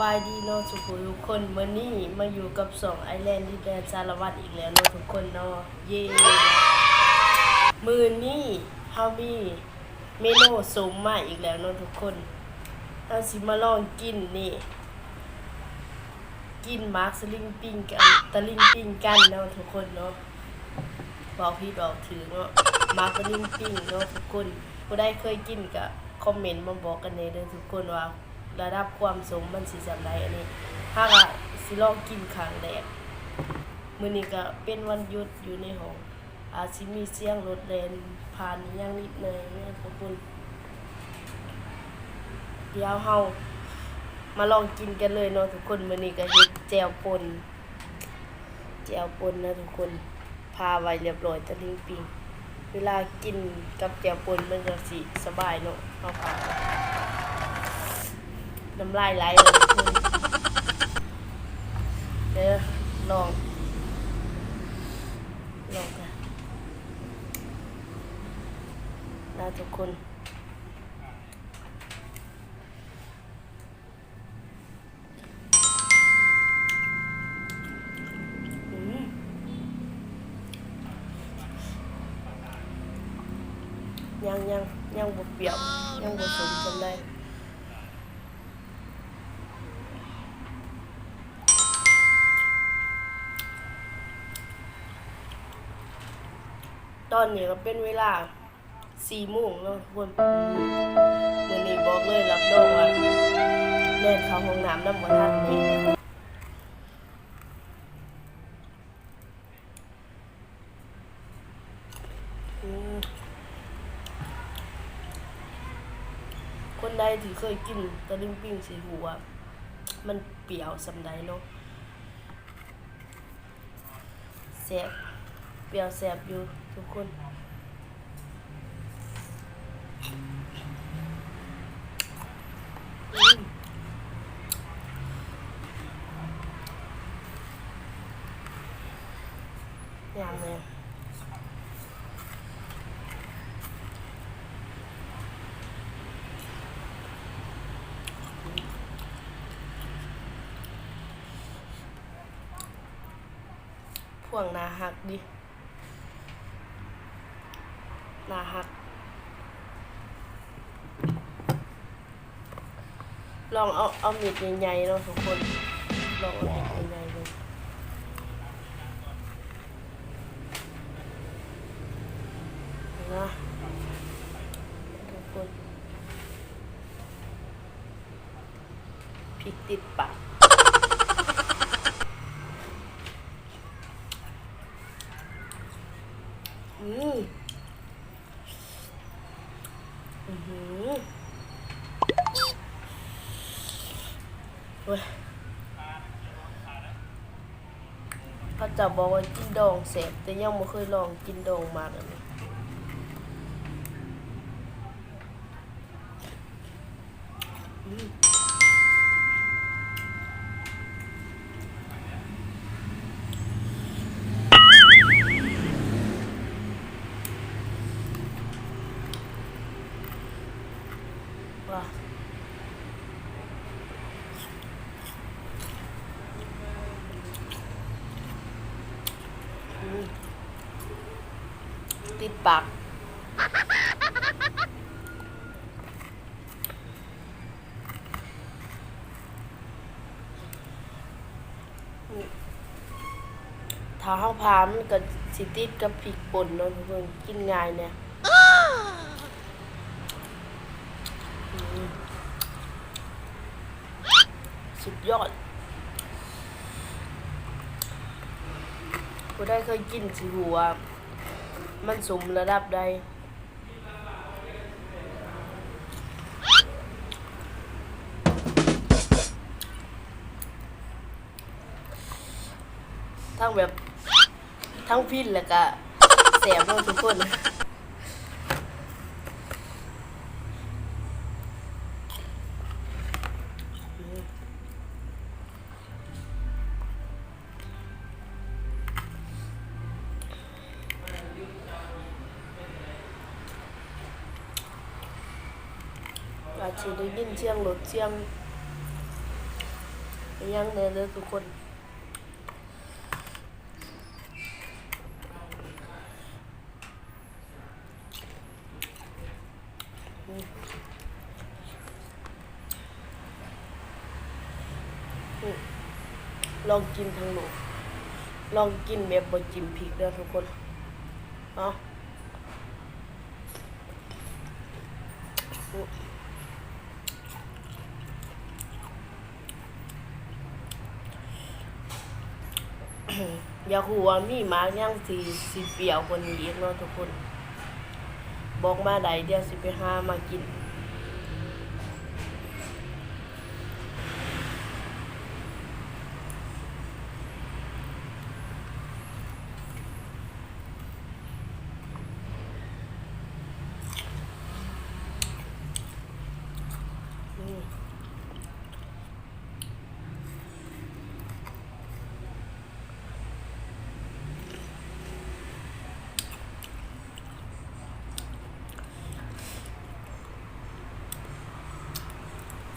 บายดีเนาะทุกคนทุกคนมื้อนี้มาอยู่กับสองไอแลนด์ดินแดนสารวัตรอีกแล้วเนาะทุกคนเนาะเย้มื้อนี้เฮามีเมนูสมมาอีกแล้วเนาะทุกคนเฮาสิมาลองกินนี่ กินมาร์คสลิงปิ้งกันตะลิงปิ้งกันเนาะทุกคนเนาะบอกพี่บอกถือเนาะมาร์คสลิงปิ้งเนาะทุกคนผู้ใดเคยกินก็คอมเมนต์มาบอกกันเด้อทุกคนว่า ระดับความสมมันสิจำได้อันนี้ถ้าก็สิลองกินครั้งแรกมื้อนี้ก็เป็นวันหยุดอยู่ในห้องอาจสิมีเสียงรถแล่นผ่านย่างนิดหน่อยเนี่ยทุกคนเดี๋ยวเฮามาลองกินกันเลยเนาะทุกคนมื้อนี้ก็เฮ็ดแจ่วป่นแจ่วป่นนะทุกคนพาไว้เรียบร้อยตะลิงปิงเวลากินกับแจ่วป่นมันก็สิสบายเนาะเฮาพา น้ำลายไหลเลยทุกคนเดี๋ยวลอง ลองกันนะทุกคนยังยังยังบวเปรียวยังบวสมกันได้ ตอนนี้ก็เป็นเวลาสี่โมงแล้วทุกคนมื่อนี้บอกเลยรับรองว่าเล่นเข้าห้องน้ำน้ำมันทันนี่คนใดที่เคยกินตะลิงปิ้งสีหัว มันเปรี้ยวสำใดเนาะแซ่บ เปรี้ยวแสบอยู่ทุกคน อย่างเลยพวงนาหักดิ หนาหัก ลองเอาเอามีดใหญ่ๆเนาะทุกคนลองเอามีดใหญ่ๆเลยนะทุกคนพริกติดปากอืม อือหือเว้ยเขา จะบอกว่ากินดองเสพแต่ยังไม่เคยลองกินดองมาเลยว้าอืม ติดปากอืมถ้าเฮาพามันก็สิติดกับพริกป่นเนาะทุกคนกินง่ายเนี่ยอืมสุดยอดผู้ได้เคยกินสิหัวา มันสมระดับใดทั้งแบบทั้งพินแล้วก็แสบเนาะทุกคน อาจจะได้ยินเสียงรถเสียงยังเด้อเด้อทุกคนลองกินทั้งลูลองกินแบบบ่จิ้มพริกด้อทุกคนเนาะ อยากรู้ว่ามีหมากยังสิสิเปรียวกว่านี้อีกเนาะทุกคน บอกมาได้เดี๋ยวสิไปหามากิน อืม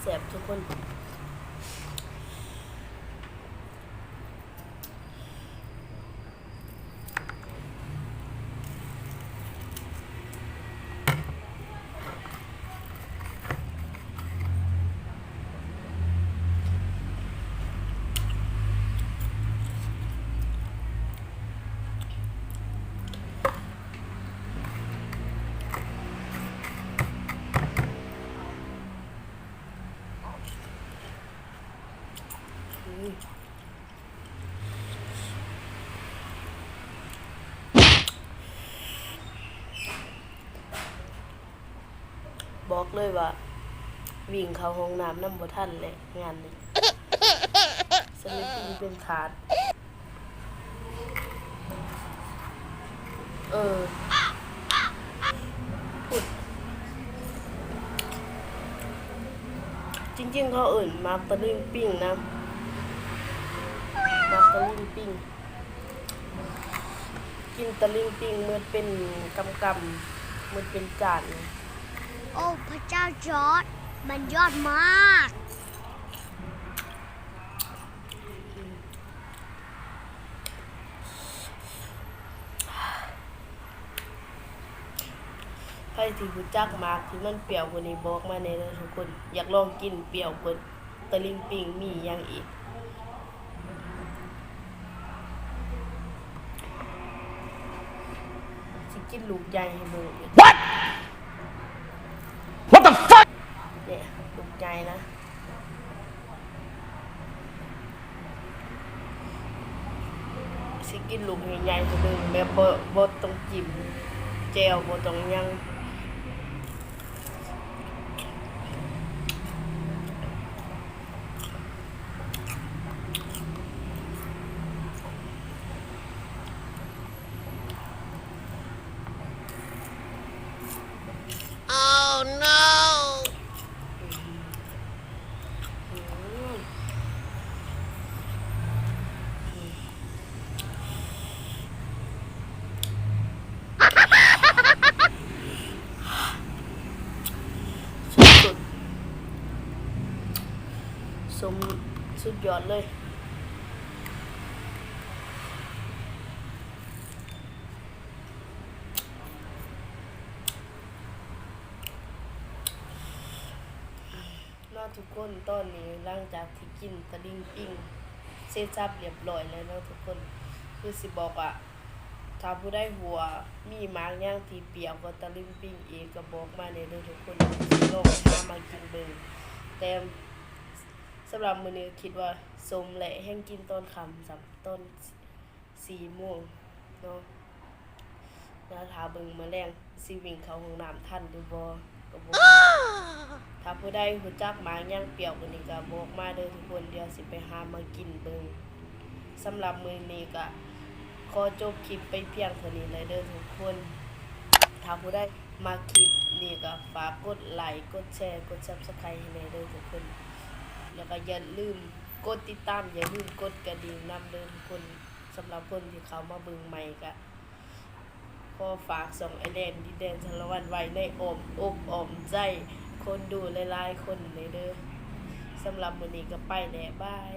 แสบทุกคน อืม บอกเลยว่า วิ่งเข้าห้องน้ำน้ำบ่ทันเลยงานนี้สลิปเป็นขาด เออพูดจริงๆเขาเอิ่นมาตะลิงปิ้งนะมาตะลิงปิ้งกินตะลิงปิ้งเหมือนเป็นกำกำเหมือนเป็นจาน โอ้พระเจ้าจอร์ดมันยอดมาก ใครที่รู้จักมากที่มันเปรี้ยวกว่านี้บอกมาในเด้อทุกคน อยากลองกินเปรี้ยวกว่าตะลิงปิงมีหยังอีก สิกินลูกใหญ่ให้เบิ่งอีก What? เนี่ยตกใจนะสิกินลูกใหญ่ๆจะดึงแบบบ่บ่ต้องจิ้มแจ่วบ่ต้องยัง Oh no อืมสุดๆสม สุดยอดเลยเนาทุกคนตอนนี้หลังจากที่กินตะลิงปิ้งเสร็จสับเรียบร้อยแล้วเนาะทุกคน คือสิบอกว่าถ้าผู้ได้หัวมีมากย่างที่เปียวกว่าตะลิงปิ้งเองก็บอกมาเลยเด้อทุกคนลองหามากินเบิ่งแต่ สำหรับมือนี้คิดว่าสมและแห้งกินตอนคำสำต้น4โมงเนาะแล้วถ้าเบิงมื้อแรงสิวิ่งเขาห้องน้ำทันหรือก็บถ้าผู้ใดรู้จักหมาย่างเปียกว่านี้ก็บอกมาเด้อทุกคนเดี๋ยวสิไปหามากินเบิงสำหรับมือนี้ก็ขอจบคลิปไปเพียงเท่านี้เลยเด้อทุกคนถ้าผู้ใดมาคลิปนี้ก็ฝากกดไลค์กดแชร์กด Subscribe ให้แน่เด้อทุกคน แล้วก็อย่าลืมกดติดตาม อย่าลืมกดกระดิ่งนำเดินคนสำหรับคนที่เขามาเบิ่งใหม่ก็ขอฝากส่งไอแดนดินแดนชลวันไว้ในอ้อมอกออมใจ คนดูหลายๆคนเลยเด้อสำหรับวันนี้ก็ไปแล้วบาย